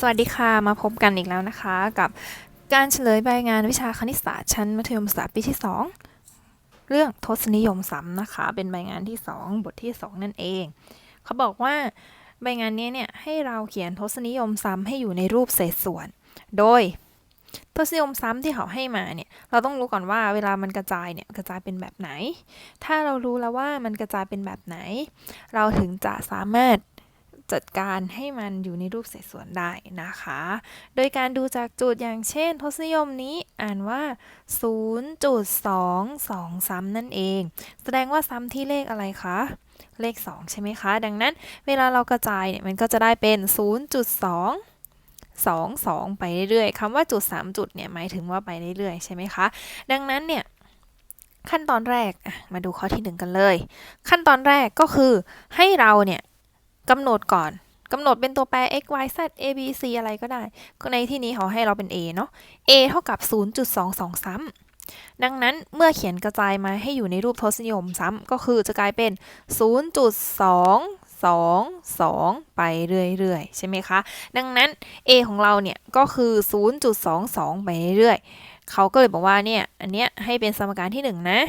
สวัสดีค่ะ มาพบกันอีกแล้วนะคะ กับการเฉลยใบงานวิชาคณิตศาสตร์ชั้นมัธยมศึกษาปีที่ 2 เรื่องทศนิยมซ้ำนะคะ เป็นใบงานที่ 2 บทที่ 2 นั่นเอง เขาบอกว่าใบงานนี้เนี่ยให้เราเขียนทศนิยมซ้ำให้อยู่ในรูปเศษส่วน โดยทศนิยมซ้ำที่เขาให้มาเนี่ยเราต้องรู้ก่อนว่าเวลามันกระจายเนี่ยกระจายเป็นแบบไหน ถ้าเรารู้แล้วว่ามันกระจายเป็นแบบไหน เราถึงจะสามารถ จัดการให้มันอยู่ในรูปเศษส่วนได้นะคะ โดยการดูจากจุดอย่างเช่น ทศนิยมนี้อ่านว่า0.2ซ้ำนั่นเอง แสดงว่าซ้ำที่เลขอะไรคะเลข 2 ใช่ไหมคะ ดังนั้นเวลาเรากระจายเนี่ยมันก็จะได้เป็น 0.2 2 2 ไปเรื่อยๆคำว่าจุด 3 จุดเนี่ยหมายถึงว่าไปเรื่อยๆใช่ไหมคะ ดังนั้นเนี่ยขั้นตอนแรกมาดูข้อที่ 1 กันเลย ขั้นตอนแรกก็คือให้เราเนี่ย กำหนดก่อนกำหนดเป็นตัวแปร x y z a b c อะไรก็ได้ ในที่นี้เขาให้เราเป็น a เนาะ a เท่ากับ 0.22 ซ้ำ ดังนั้นเมื่อเขียนกระจายมาให้อยู่ในรูปทศนิยมซ้ำ ก็คือจะกลายเป็น 0.222 ไปเรื่อยๆ ใช่ไหมคะ ดังนั้น a ของเราเนี่ย ก็คือ 0.22 ไปเรื่อยๆ เขาก็เลยบอกว่าเนี่ย อันเนี้ยให้เป็นสมการที่ 1 นะ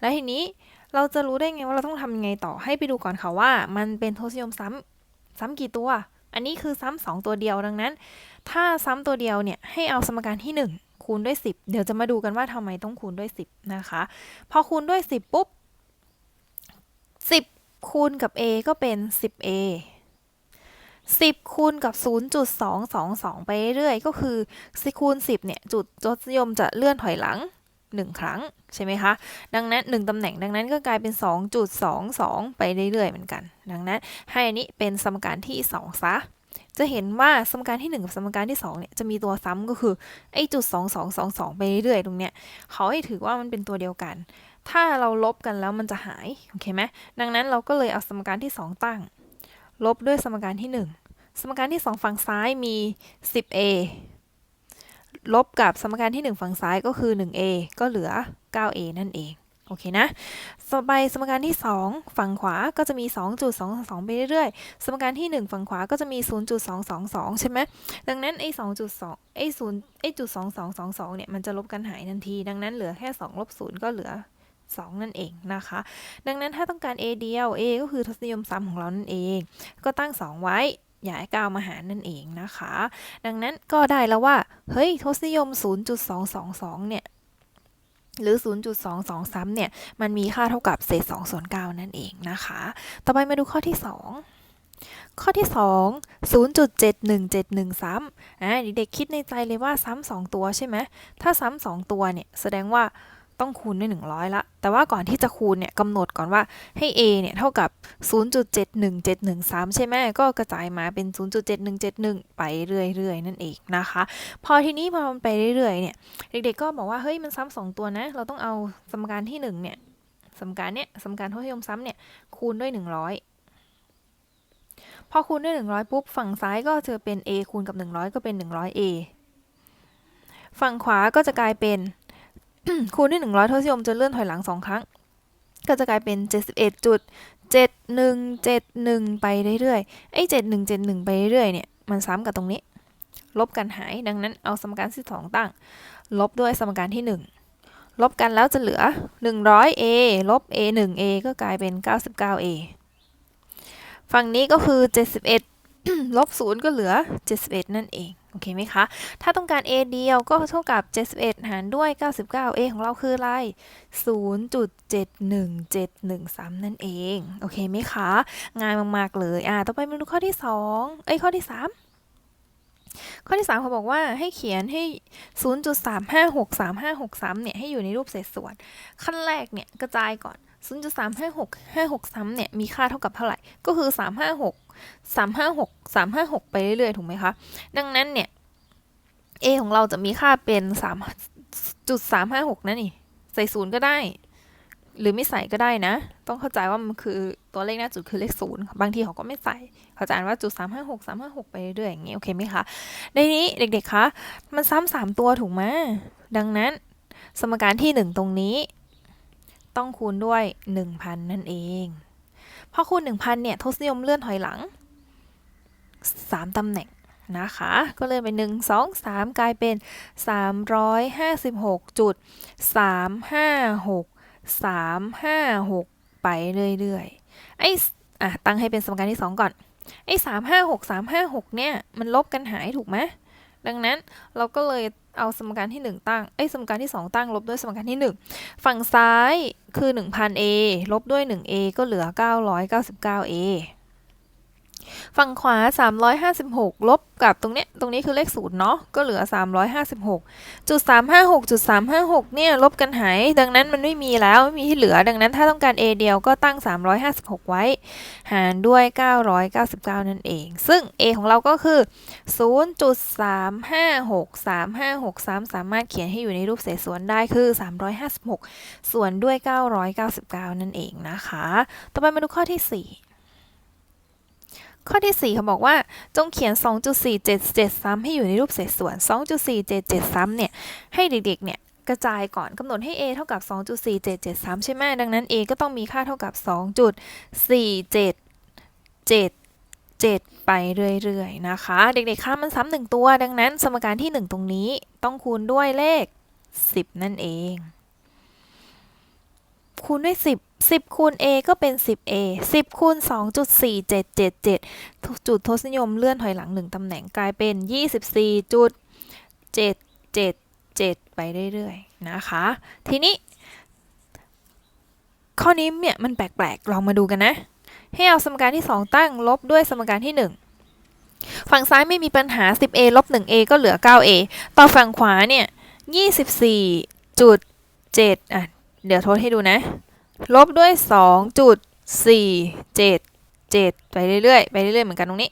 แล้วทีนี้ เราจะรู้ได้ไงว่าเราต้องทำยังไงต่อให้ไปดูก่อนค่ะว่า มันเป็นทศนิยมซ้ำซ้ำกี่ตัว อันนี้คือซ้ำสองตัวเดียวดังนั้น ถ้าซ้ำตัวเดียวเนี่ยให้เอาสมการที่ 1 คูณด้วย 10 เดี๋ยวจะมาดูกันว่าทำไมต้องคูณด้วย 10 นะคะ พอคูณด้วย 10 ปุ๊บ 10 คูณกับ a ก็เป็น 10a 10 คูณกับ 0.222 ไปเรื่อยๆ ก็คือคูณ 10 เนี่ย จุดทศนิยมจะเลื่อนถอยหลัง 1 ครั้งใช่ไหมคะ ดังนั้น 1ตำแหน่งดังนั้นก็กลายเป็น 2.22 ไปเรื่อยๆเหมือนกัน ดังนั้นให้อันนี้เป็นสมการที่ 2 ซะ จะเห็นว่าสมการที่ 1 กับสมการที่2เนี่ยจะมีตัวซ้ำก็คือไอ้จุด 2222 ไปเรื่อยๆตรงเนี้ยเขาให้ถือว่ามันเป็นตัวเดียวกัน ถ้าเราลบกันแล้วมันจะหายโอเคไหมดังนั้นเราก็เลยเอาสมการที่ 2 ตั้ง ลบด้วยสมการที่ 1 สมการที่ 2 ฝั่งซ้ายมี 10a ลบกับสมการที่ 1 ฝั่งซ้ายก็คือ 1a ก็เหลือ 9a นั่นเอง โอเคนะสไปสมการที่ 2 ฝั่งขวาก็จะมี 2.22 ไปเรื่อยๆ สมการที่ 1 ฝั่งขวาก็จะมี 0.222 ใช่ไหม ดังนั้นไอ้2.2ไอ้0ไอ้จุด2222 เนี่ย มันจะลบกันหายทันที ดังนั้นเหลือแค่ 2 ลบ 0 ก็เหลือ 2 นั่นเองนะคะ ดังนั้นถ้าต้องการ a เดียว a ก็คือทศนิยมซ้ำของเรานั่นเอง ก็ตั้ง 2 ไว้ ย่าให้ก้าวมาหารนั่นเองนะคะ ดังนั้นก็ได้แล้วว่า เฮ้ย ทศนิยม 0.222 เนี่ย หรือ 0.223 เนี่ย มันมีค่าเท่ากับเศษ2ส่วน9นั่นเองนะคะ ต่อไปมาดูข้อที่ 2ข้อที่ 2 0.7171ซ้ำอ่าเด็กๆคิดในใจเลยว่าซ้ำ2ตัวใช่ไหม ถ้าซ้ำ2ตัวเนี่ย แสดงว่า ต้องคูณด้วย 100 ละ แต่ว่าก่อนที่จะคูณเนี่ยกำหนดก่อนว่าให้ a เนี่ยเท่ากับ 0.71713 ใช่ไหมก็กระจายมาเป็น 0.7171 ไปเรื่อยๆ นั่นเองนะคะ พอทีนี้พอมันไปเรื่อยๆ เนี่ย เด็กๆ ก็บอกว่าเฮ้ยมันซ้ำสองตัวนะ เราต้องเอาสมการที่ 1 เนี่ย สมการเนี่ยสมการทศนิยมซ้ำเนี่ยคูณด้วย 100พอคูณด้วย 100 ปุ๊บ ฝั่งซ้ายก็จะเป็น a คูณกับ 100 ก็เป็น 100a ฝั่งขวาก็จะกลายเป็น คูณด้วย 100ทศนิยมจะเลื่อนถอยหลัง 2 ครั้ง ก็จะกลายเป็น 71จุด7171 ไปเรื่อยๆไอ้7171 ไปเรื่อยๆเนี่ยมันซ้ำกับตรงนี้ ลบกันหายดังนั้นเอาสมการที่2ตั้ง ลบด้วยสมการที่ 1 ลบกันแล้วจะเหลือ 100a ลบ a 1a ก็กลายเป็น 99a ฝั่งนี้ก็คือ 71ลบ0ก็เหลือ 71 นั่นเอง โอเคไหมคะ ถ้าต้องการ a เดียวก็เท่ากับ 71 หารด้วย 99 a ของเราคืออะไร 0.71713 นั่นเอง โอเคไหมคะ ง่ายมากๆเลย อ่า ต่อไปมาดูข้อที่ 2 เอ้ย ข้อที่ 3 ข้อที่ 3 เขาบอกว่าให้เขียนให้ 0.3563563 เนี่ย ให้อยู่ในรูปเศษส่วน ขั้นแรกเนี่ย กระจายก่อน 0.35656 ซ้ำเนี่ย มีค่าเท่ากับเท่าไหร่ ก็คือ 356 356 356 ไปเรื่อยๆ ถูกไหมคะ ดังนั้นเนี่ย a ของเราจะมีค่าเป็น3.356 นั่นนี่ ใส่ศูนย์ก็ได้ หรือไม่ใส่ก็ได้นะ ต้องเข้าใจว่ามันคือตัวเลขหน้าจุดคือเลขศูนย์บางทีเขาก็ไม่ใส่ เขาจะอ่านว่าจุด356 356 ไปเรื่อยๆอย่างเงี้ยโอเคไหมคะ ในนี้เด็กๆ คะ มันซ้ำสามตัวถูกไหมดังนั้น สมการที่ 1 ตรงนี้ ต้องคูณด้วย 1,000 นั่นเอง พอคูณ 1,000 เนี่ยทศนิยมเลื่อนถอยหลัง 3 ตำแหน่งนะคะ ก็เลยเป็น1 2 3 กลายเป็น 356จุด356 356 ไปเรื่อยๆ ไอ้อะตั้งให้เป็นสมการที่ 2 ก่อน ไอ้ 356 356 เนี่ย มันลบกันหายถูกไหม ดังนั้นเราก็เลยเอาสมการที่ 1 ตั้งไอ้สมการที่ 2 ตั้งลบด้วยสมการที่ 1 ฝั่งซ้ายคือ 1000a ลบด้วย 1a ก็เหลือ 999a ฝั่งขวา 356 ลบกับตรงเนี้ย ตรงนี้คือเลขศูนย์เนาะ ก็เหลือ 356จุด356จุด356 เนี่ย ลบกันหาย ดังนั้นมันไม่มีแล้ว ไม่มีที่เหลือ ดังนั้นถ้าต้องการ a เดียวก็ตั้ง 356 ไว้ หารด้วย 999 นั่นเอง ซึ่ง a ของเราก็คือ 0.356 356 3 สามารถเขียนให้อยู่ในรูปเศษส่วนได้คือ 356 ส่วนด้วย 999 นั่นเองนะคะ ต่อไปมาดูข้อที่ 4 ข้อที่ 4 เขาบอกว่าจงเขียน 2.4773 ให้อยู่ในรูปเศษส่วน 2.4773 เนี่ย ให้เด็กๆ เนี่ย กระจายก่อนกำหนดให้ a เท่ากับ 2.4773 ใช่ไหมดังนั้น a ก็ต้องมีค่าเท่ากับ 2.4777 ไปเรื่อยๆ นะคะ เด็กๆ ค่ามันซ้ำหนึ่งตัว ดังนั้นสมการที่ 1 ตรงนี้ต้องคูณด้วยเลข 10 นั่นเอง คูณด้วย 10 10คูณ a ก็เป็น 10a 10คูณ2.4777 จุดทศนิยมเลื่อนถอยหลัง 1 ตำแหน่งกลายเป็น 24.777 ไปเรื่อยๆ นะคะ ทีนี้ ข้อนี้เนี่ยมันแปลกๆ ลองมาดูกันนะ ให้เอาสมการที่ 2 ตั้งลบด้วยสมการที่ 1 ฝั่งซ้ายไม่มีปัญหา 10a ลบ 1a ก็เหลือ 9a ต่อฝั่งขวาเนี่ย 24.7 อะ เดี๋ยวทดให้ดูนะ ลบด้วย 2.477 ไปเรื่อยๆ ไปเรื่อยๆ เหมือนกันตรงนี้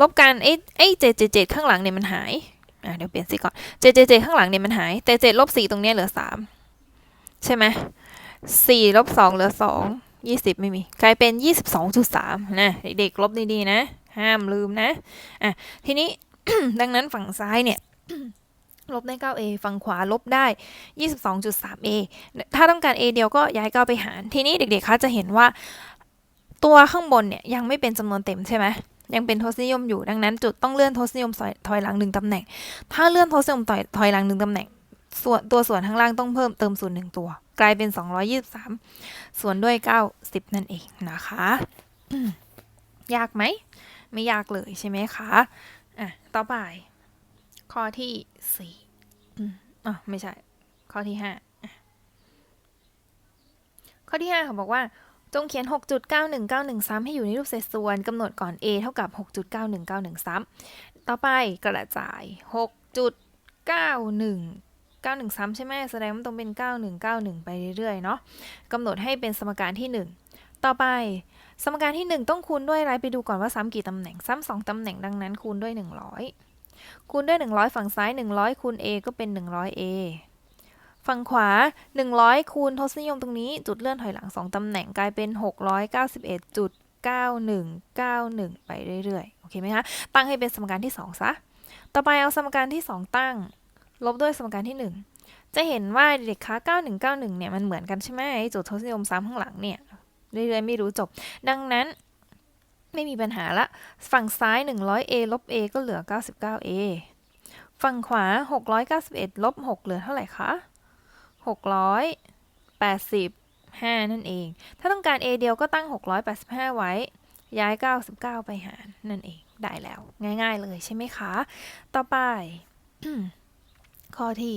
ลบกันไอ้ไอ้777ข้างหลังเนี่ยมันหาย อะเดี๋ยวเปลี่ยนสีก่อน777ข้างหลังเนี่ยมันหายแต่7ลบ4ตรงเนี้ยเหลือ3ใช่ไหม4ลบ2เหลือ2 20ไม่มี กลายเป็น22.3นะเด็กๆลบดีๆนะ ห้ามลืมนะ อะ ทีนี้ ดังนั้นฝั่งซ้ายเนี่ย ลบได้ 9a ฝั่งขวาลบได้ 22.3a ถ้าต้องการ a เดียวก็ย้าย 9 ไปหาร ทีนี้เด็กๆคะจะเห็นว่า ตัวข้างบนเนี่ยยังไม่เป็นจำนวนเต็มใช่ไหมยังเป็นทศนิยมอยู่ดังนั้นจุดต้องเลื่อนทศนิยมถอยหลังหนึ่งตำแหน่ง ถ้าเลื่อนทศนิยมถอยถอยหลังหนึ่งตำแหน่ง ส่วนตัวส่วนข้างล่างต้องเพิ่มเติมส่วนหนึ่งตัว กลายเป็น 223 ส่วนด้วย 90 นั่นเองนะคะ ยากไหม ไม่ยากเลยใช่ไหมคะอะต่อไป ข้อที่สี่อ๋อไม่ใช่ ข้อที่ห้าข้อที่ห้าเขาบอกว่าจงเขียน 6.91913ให้อยู่ในรูปเศษส่วนกำหนดก่อน a เท่ากับ 6.91913ต่อไปกระจาย 6.91 913ใช่ไหมแสดงว่าต้องเป็น 9191 ไปเรื่อยๆ เนาะกำหนดให้เป็นสมการที่ 1 ต่อไป สมการที่ 1 ต้องคูณด้วยอะไร ไปดูก่อนว่าซ้ำกี่ตำแหน่ง ซ้ำสองตำแหน่งดังนั้นคูณด้วย 100 คูณด้วย 100 ฝั่งซ้าย 100 คูณ a ก็เป็น 100a ฝั่งขวา 100 คูณทศนิยมตรงนี้ จุดเลื่อนถอยหลัง 2 ตำแหน่งกลายเป็น 691.9191 ไปเรื่อยๆ โอเคไหมคะ ตั้งให้เป็นสมการที่ 2 ซะ ต่อไปเอาสมการที่ 2 ตั้ง ลบด้วยสมการที่ 1 จะเห็นว่าเด็กคะ9191 เนี่ย มันเหมือนกันใช่ไหมจุดทศนิยมซ้ำข้างหลังเนี่ย เรื่อยๆ ไม่รู้จบ ดังนั้น ไม่มีปัญหาละ ฝั่งซ้าย 100a ลบ a ก็เหลือ 99a ฝั่งขวา 691 ลบ 6 เหลือเท่าไหร่คะ 685 นั่นเอง ถ้าต้องการ a เดียวก็ตั้ง 685 ไว้ ย้าย 99 ไปหาร นั่นเอง ได้แล้ว ง่าย ๆ เลยใช่ไหมคะ ต่อไป ข้อที่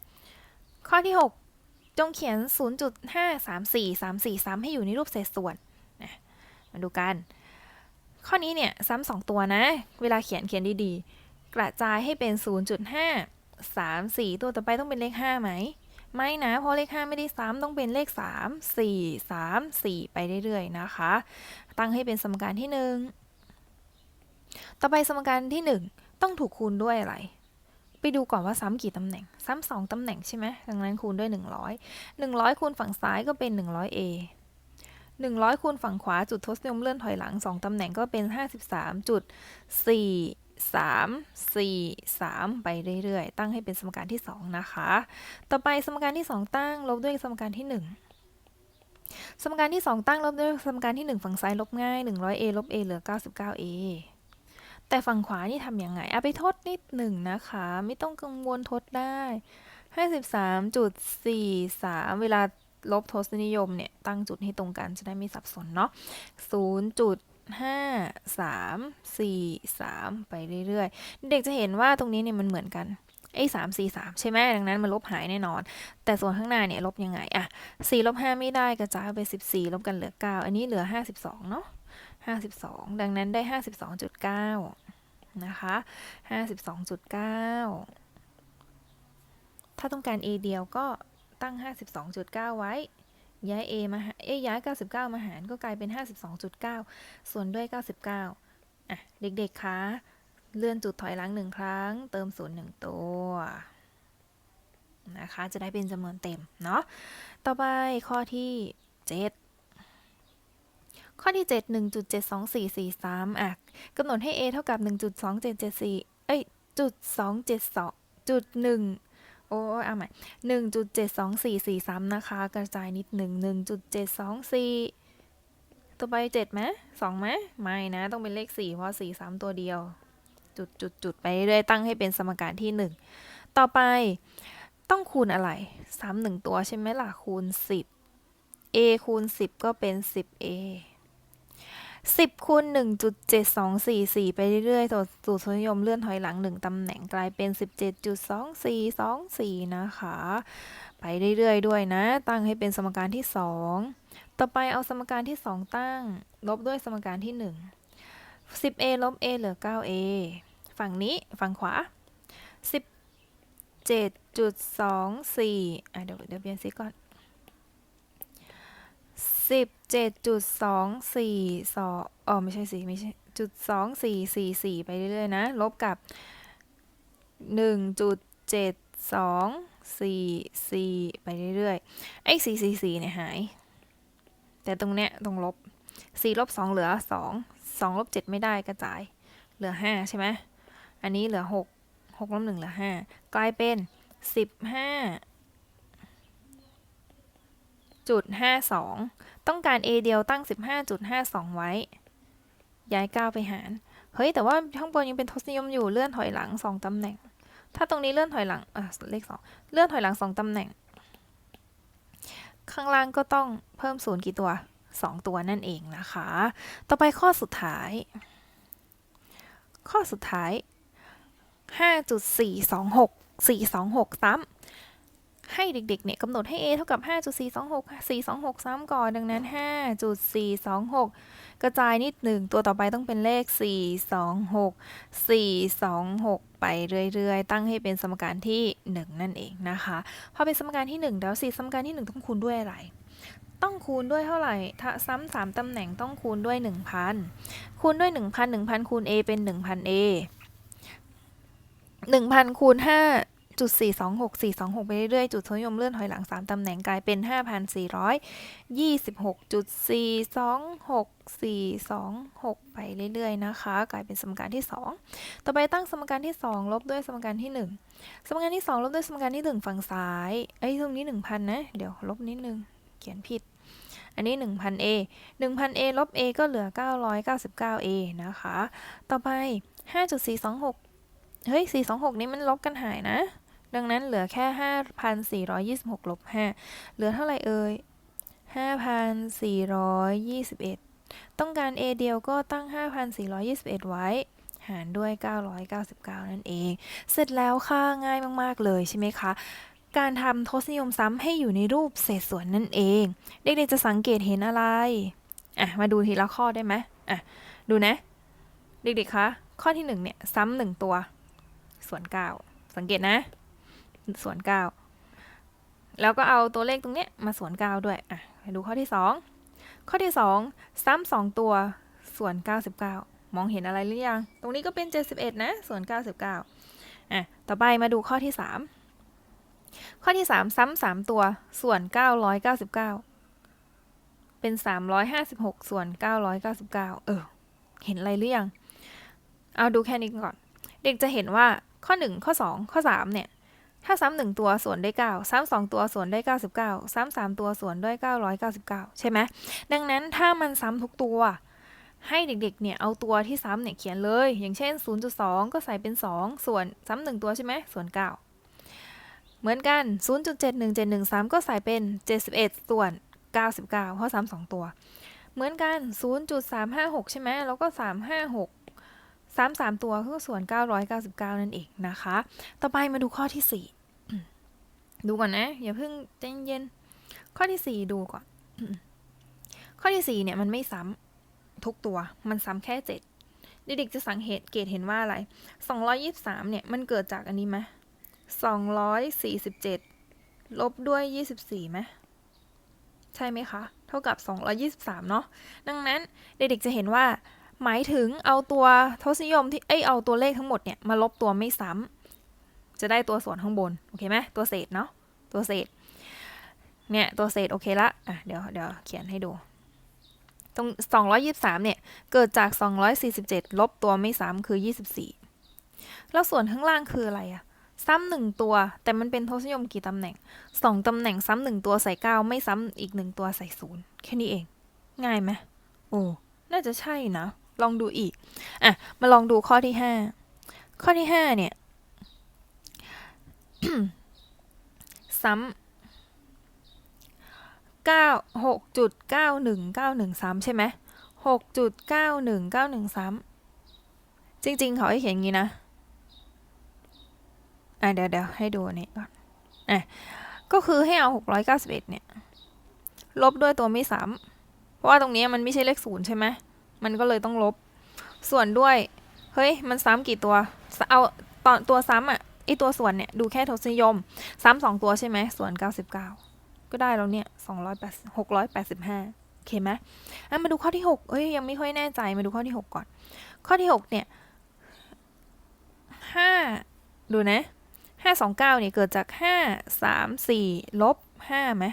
6 ข้อที่ 6 จงเขียน 0.534 343 ให้อยู่ในรูปเศษส่วน มาดูกัน ข้อนี้เนี่ยซ้ำสองตัวนะ เวลาเขียนเขียนดีๆ กระจายให้เป็น 0.5 3 4 ตัวต่อไปต้องเป็นเลข 5 ไหม ไม่นะ เพราะเลข 5 ไม่ได้ซ้ำต้องเป็นเลข 3 4 3 4 ไปเรื่อยๆนะคะ ตั้งให้เป็นสมการที่ 1 ต่อไปสมการที่ 1 ต้องถูกคูณด้วยอะไร ไปดูก่อนว่าซ้ำกี่ตำแหน่ง ซ้ำสองตำแหน่งใช่ไหมดังนั้นคูณด้วย 100 100 คูณฝั่งซ้ายก็เป็น 100a 100คูณฝั่งขวาจุดทศนิยมเลื่อนถอยหลัง 2 ตำแหน่งก็เป็น 53.4 3 4 3 ไปเรื่อยๆ ตั้งให้เป็นสมการที่ 2 นะคะ ต่อไปสมการที่ 2 ตั้งลบด้วยสมการที่ 1 สมการที่ 2 ตั้งลบด้วยสมการที่ 1 ฝั่งซ้ายลบง่าย 100a ลบ a เหลือ 99a แต่ฝั่งขวานี่ทำยังไงเอาไปทดนิดหนึ่งนะคะ ไม่ต้องกังวลทดได้ 53.43 เวลา ลบทศนิยมเนี่ย ตั้งจุดให้ตรงกันจะได้ไม่สับสนเนาะ0.5343ไปเรื่อยๆ เด็กจะเห็นว่าตรงนี้เนี่ยมันเหมือนกันไอ้สามสี่สามใช่ไหมดังนั้นมันลบหายแน่นอน แต่ส่วนข้างหน้าเนี่ยลบยังไงอะสี่ลบห้าไม่ได้กระจายไปสิบสี่ลบกันเหลือเก้าอันนี้เหลือห้าสิบสองเนาะห้าสิบสองดังนั้นได้ห้าสิบสองจุดเก้านะคะห้าสิบสองจุดเก้าถ้าต้องการ a เดียวก็ ตั้ง 52.9 ไว้ ย้าย a มาเอ้ยย้าย 99 มาหารก็กลายเป็น 52.9 ส่วนด้วย 99 อะ เด็กๆ คะ เลื่อนจุดถอยหลังหนึ่งครั้ง เติมศูนย์หนึ่งตัว นะคะ จะได้เป็นจำนวนเต็ม เนาะ ต่อไปข้อที่ 7ข้อที่ 7 1.72443อะกำหนดให้ a เท่ากับ 1.2774เอ้ยจุด272จุด1 โอ้ยเอาใหม่1.72443นะคะ กระจายนิดหนึ่ง1.724ต่อไป7ไหม2ไหมไม่นะ ต้องเป็นเลข4เพราะ4 3ตัวเดียว จุดจุดจุดไปเรื่อยตั้งให้เป็นสมการที่1ต่อไปต้องคูณอะไรซ้ำหนึ่งตัวใช่ไหมล่ะคูณ10 a คูณ10ก็เป็น 10a 10คูณ1.7244 ไปเรื่อยๆตัวสูตรนิยมเลื่อนถอยหลัง 1 ตำแหน่งกลายเป็น 17.2424 นะคะ ไปเรื่อยๆด้วยนะ ตั้งให้เป็นสมการที่ 2 ต่อไปเอาสมการที่ 2 ตั้ง ลบด้วยสมการที่ 1 10a ลบ a เหลือ 9a ฝั่งนี้ฝั่งขวา 17.24อะเดี๋ยวเดี๋ยวเปลี่ยนสีก่อน สิบเจ็ดจุดสองสี่สองอ๋อไม่ใช่สี่ไม่ใช่จุดสองสี่สี่สี่ไปเรื่อยๆนะ ลบกับหนึ่งจุดเจ็ดสองสี่สี่ไปเรื่อยๆไอ้สี่สี่สี่เนี่ยหาย แต่ตรงเนี้ยตรงลบสี่ลบสองเหลือสองสองลบเจ็ดไม่ได้กระจาย เหลือห้าใช่ไหมอันนี้เหลือหกหกลบหนึ่งเหลือห้ากลายเป็นสิบห้า จุดห้าสองต้องการ a เดียวตั้ง 15.52 ไว้ ย้าย 9 ไปหาร เฮ้ย แต่ว่าข้างบนยังเป็นทศนิยมอยู่เลื่อนถอยหลัง 2 ตำแหน่ง ถ้าตรงนี้เลื่อนถอยหลัง อะ เลข 2 เลื่อนถอยหลัง 2 ตำแหน่ง ข้างล่างก็ต้องเพิ่มศูนย์กี่ตัว 2 ตัวนั่นเองนะคะ ต่อไปข้อสุดท้าย ข้อสุดท้าย 5.426 426ซ้ำ ให้เด็กๆเนี่ยกำหนดให้ a เท่ากับ 5.426 426 ซ้ำก่อน ดังนั้น 5.426 กระจายนิดหนึ่ง ตัวต่อไปต้องเป็นเลข 426 426 ไปเรื่อยๆ ตั้งให้เป็นสมการที่ 1 นั่นเองนะคะ พอเป็นสมการที่ 1 แล้วสี่สมการที่ 1 ต้องคูณด้วยอะไรต้องคูณด้วยเท่าไหร่ ถ้าซ้ำสามตำแหน่งต้องคูณด้วย 1,000 คูณด้วย 1,000 1,000 คูณ a เป็น 1,000 a 1,000คูณ5 จุด 4 2 6 4 2 6 ไปเรื่อยๆ จุดทศนิยมเลื่อนถอยหลัง 3 ตำแหน่งกลายเป็น 5,426.426 426 ไปเรื่อยๆ นะคะ กลายเป็นสมการที่ 2 ต่อไปตั้งสมการที่ 2 ลบด้วยสมการที่ 1 สมการที่ 2 ลบด้วยสมการที่ 1 ฝั่งซ้ายไอ้ตรงนี้ 1,000 นะ เดี๋ยวลบนิดนึง เขียนผิด อันนี้ 1,000a 1,000a ลบ a ก็เหลือ 999a นะคะ ต่อไป 5.426เฮ้ย 426 นี้มันลบกันหายนะ ดังนั้นเหลือแค่ 5,426ลบ5เหลือเท่าไหร่เอ่ย 5,421 ต้องการ a เดียวก็ตั้ง 5,421 ไว้ หารด้วย 999 นั่นเอง เสร็จแล้วค่ะง่ายมากๆเลยใช่ไหมคะ การทำทศนิยมซ้ำให้อยู่ในรูปเศษส่วนนั่นเอง เด็กๆจะสังเกตเห็นอะไร อะ มาดูทีละข้อได้ไหมอะ ดูนะ เด็กๆคะข้อที่1เนี่ยซ้ำหนึ่งตัว ส่วน 9 สังเกตนะ ส่วน 9 แล้วก็เอาตัวเลขตรงนี้มาส่วน 9 ด้วย อะไปดูข้อที่ 2 ข้อที่ 2 ซ้ำ2ตัวส่วน 99 มองเห็นอะไรหรือยัง ตรงนี้ก็เป็น 71 นะ ส่วน 99 อะ ต่อไปมาดูข้อที่ 3 ข้อที่ 3 ซ้ำ3ตัวส่วน 999 เป็น 356 ส่วน 999 เออ เห็นอะไรหรือยัง เอาดูแค่นี้ก่อน เด็กจะเห็นว่าข้อ 1 ข้อ 2 ข้อ 3 เนี่ย ถ้าซ้ำหนึ่งตัวส่วนได้9ซ้ำสองตัวส่วนได้99 ซ้ำสามตัวส่วนด้วย 999 ใช่ไหมดังนั้นถ้ามันซ้ำทุกตัว ให้เด็กๆเนี่ยเอาตัวที่ซ้ำเนี่ยเขียนเลย อย่างเช่น 0.2 ก็ใส่เป็น 2 ส่วนซ้ำหนึ่งตัวใช่ไหมส่วน 9 เหมือนกัน 0.71713 ก็ใส่เป็น 71 ส่วน 99 เพราะซ้ำสองตัว เหมือนกัน 0.356 ใช่ไหมแล้วก็ 356 ซ้ำสามตัวก็ส่วน 999 นั่นเองนะคะ ต่อไปมาดูข้อที่ 4 ดูก่อนนะ อย่าเพิ่งใจเย็นๆข้อที่ 4 ดูก่อน ข้อที่ 4 เนี่ยมันไม่ซ้ำทุกตัว มันซ้ำแค่ 7 เด็กๆจะสังเกตเกตเห็นว่าอะไร 223 เนี่ยมันเกิดจากอันนี้ไหม247 ลบด้วย 24ไหมใช่ไหมคะ เท่ากับ 223 เนาะ ดังนั้นเด็กๆจะเห็นว่า หมายถึงเอาตัวทศนิยมที่เอ้ยเอาตัวเลขทั้งหมดเนี่ยมาลบตัวไม่ซ้ำจะได้ตัวส่วนข้างบน โอเคไหมตัวเศษเนาะตัวเศษเนี่ยตัวเศษโอเคละอะเดี๋ยวเดี๋ยวเขียนให้ดู ตรง 223 เนี่ย เกิดจาก 247 ลบตัวไม่ซ้ำคือ 24 แล้วส่วนข้างล่างคืออะไรอะซ้ำหนึ่งตัว แต่มันเป็นทศนิยมกี่ตำแหน่งสองตำแหน่งซ้ำหนึ่งตัวใส่เก้าไม่ซ้ำอีกหนึ่งตัวใส่ศูนย์แค่นี้เอง ง่ายไหมโอ้ น่าจะใช่นะ ลองดูอีก อะ มาลองดูข้อที่ห้า ข้อที่ห้าเนี่ย ซ้ำเก้าหกจุดเก้าหนึ่งเก้าหนึ่งซ้ำใช่ไหมหกจุดเก้าหนึ่งเก้าหนึ่งซ้ำจริง ๆ เขาให้เขียนอย่างนี้นะ อะเดี๋ยวเดี๋ยวให้ดูอันนี้ก่อน อะ ก็คือให้เอาหกร้อยเก้าสิบเอ็ดเนี่ย ลบด้วยตัวไม่ซ้ำเพราะว่าตรงนี้มันไม่ใช่เลขศูนย์ใช่ไหม มันก็เลยต้องลบ ส่วนด้วย เฮ้ย มันซ้ำกี่ตัว เอาตอนตัวซ้ำอะไอตัวส่วนเนี่ย ดูแค่ทศนิยม ซ้ำสองตัวใช่ไหม ส่วนเก้าสิบเก้าก็ได้แล้วเนี่ยสองร้อยแปดหกร้อยแปดสิบห้าโอเคไหมอะมาดูข้อที่หกเอ้ย ยังไม่ค่อยแน่ใจ มาดูข้อที่หกก่อน ข้อที่หกเนี่ยห้าดูนะห้าสองเก้าเนี่ยเกิดจากห้าสามสี่ลบห้าไหม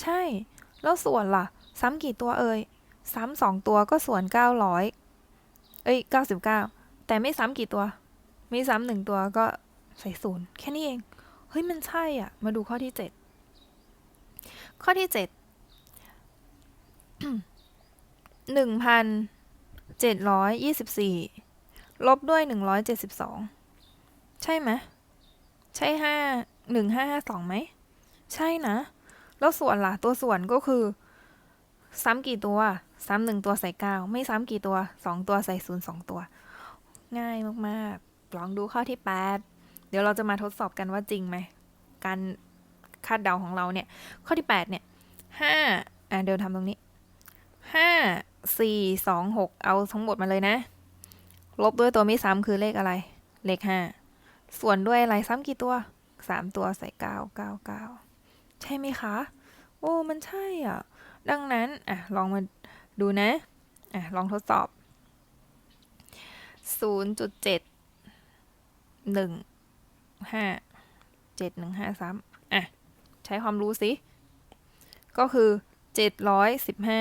ใช่ แล้วส่วนล่ะ ซ้ำกี่ตัวเอ่ย ซ้ำสองตัวก็ส่วนเก้าร้อยเอ้ยเก้าสิบเก้าแต่ไม่ซ้ำกี่ตัว ไม่ซ้ำหนึ่งตัวก็ใส่ศูนย์แค่นี้เอง เฮ้ยมันใช่อะ มาดูข้อที่เจ็ดข้อที่เจ็ดหนึ่งพันเจ็ดร้อยยี่สิบสี่ลบด้วยหนึ่งร้อยเจ็ดสิบสองใช่ไหมใช่ห้าหนึ่งห้าห้าสองไหม ใช่นะ แล้วส่วนล่ะ ตัวส่วนก็คือ ซ้ำกี่ตัว ซ้ำหนึ่งตัวใส่เก้าไม่ซ้ำกี่ตัวสองตัวใส่ศูนย์สองตัว ง่ายมากๆ ลองดูข้อที่แปดเดี๋ยวเราจะมาทดสอบกันว่าจริงไหม การคาดเดาของเราเนี่ย ข้อที่แปดเนี่ยห้าอะเดี๋ยวทำตรงนี้ห้าสี่สองหกเอาทั้งหมดมาเลยนะ ลบด้วยตัวไม่ซ้ำคือเลขอะไร เลขห้าส่วนด้วยอะไรซ้ำกี่ตัวสามตัวใส่เก้าเก้าเก้าใช่ไหมคะ โอ้ มันใช่อะ ดังนั้น อะ ลองมา ดูนะอะลองทดสอบศูนย์จุดเจ็ดหนึ่งห้าเจ็ดหนึ่งห้าซ้ำอะ ใช้ความรู้สิ ก็คือเจ็ดร้อยสิบห้า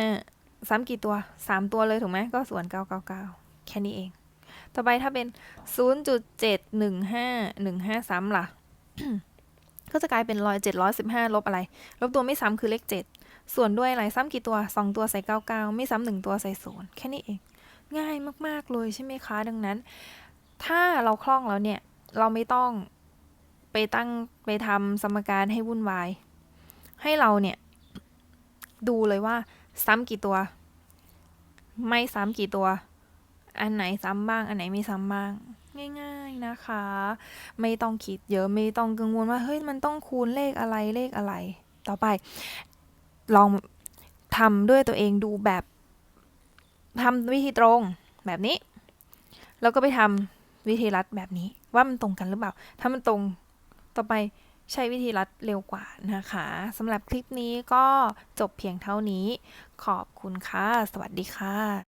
ซ้ำกี่ตัวสามตัวเลยถูกไหม ก็ส่วนเก้าเก้าเก้าแค่นี้เอง ต่อไปถ้าเป็นศูนย์จุดเจ็ดหนึ่งห้าหนึ่งห้าซ้ำล่ะ ก็จะกลายเป็นร้อยเจ็ดร้อยสิบห้าลบอะไร ลบตัวไม่ซ้ำคือเลขเจ็ด ส่วนด้วยอะไรซ้ำกี่ตัวสองตัวใส่เก้าเก้าไม่ซ้ำหนึ่งตัวใส่ศูนย์แค่นี้เอง ง่ายมาก ๆ เลยใช่ไหมคะ ดังนั้น ถ้าเราคล่องแล้วเนี่ย เราไม่ต้องไปตั้งไปทำสมการให้วุ่นวาย ให้เราเนี่ย ดูเลยว่าซ้ำกี่ตัว ไม่ซ้ำกี่ตัว อันไหนซ้ำบ้าง อันไหนไม่ซ้ำบ้างง่ายๆนะคะ ไม่ต้องคิดเยอะไม่ต้องกังวลว่าเฮ้ยมันต้องคูณเลขอะไรเลขอะไร ต่อไป ลองทำด้วยตัวเองดูแบบทำวิธีตรงแบบนี้ แล้วก็ไปทำวิธีรัดแบบนี้ ว่ามันตรงกันหรือเปล่า ถ้ามันตรงต่อไปใช้วิธีรัดเร็วกว่านะคะสำหรับคลิปนี้ก็จบเพียงเท่านี้ ขอบคุณค่ะ สวัสดีค่ะ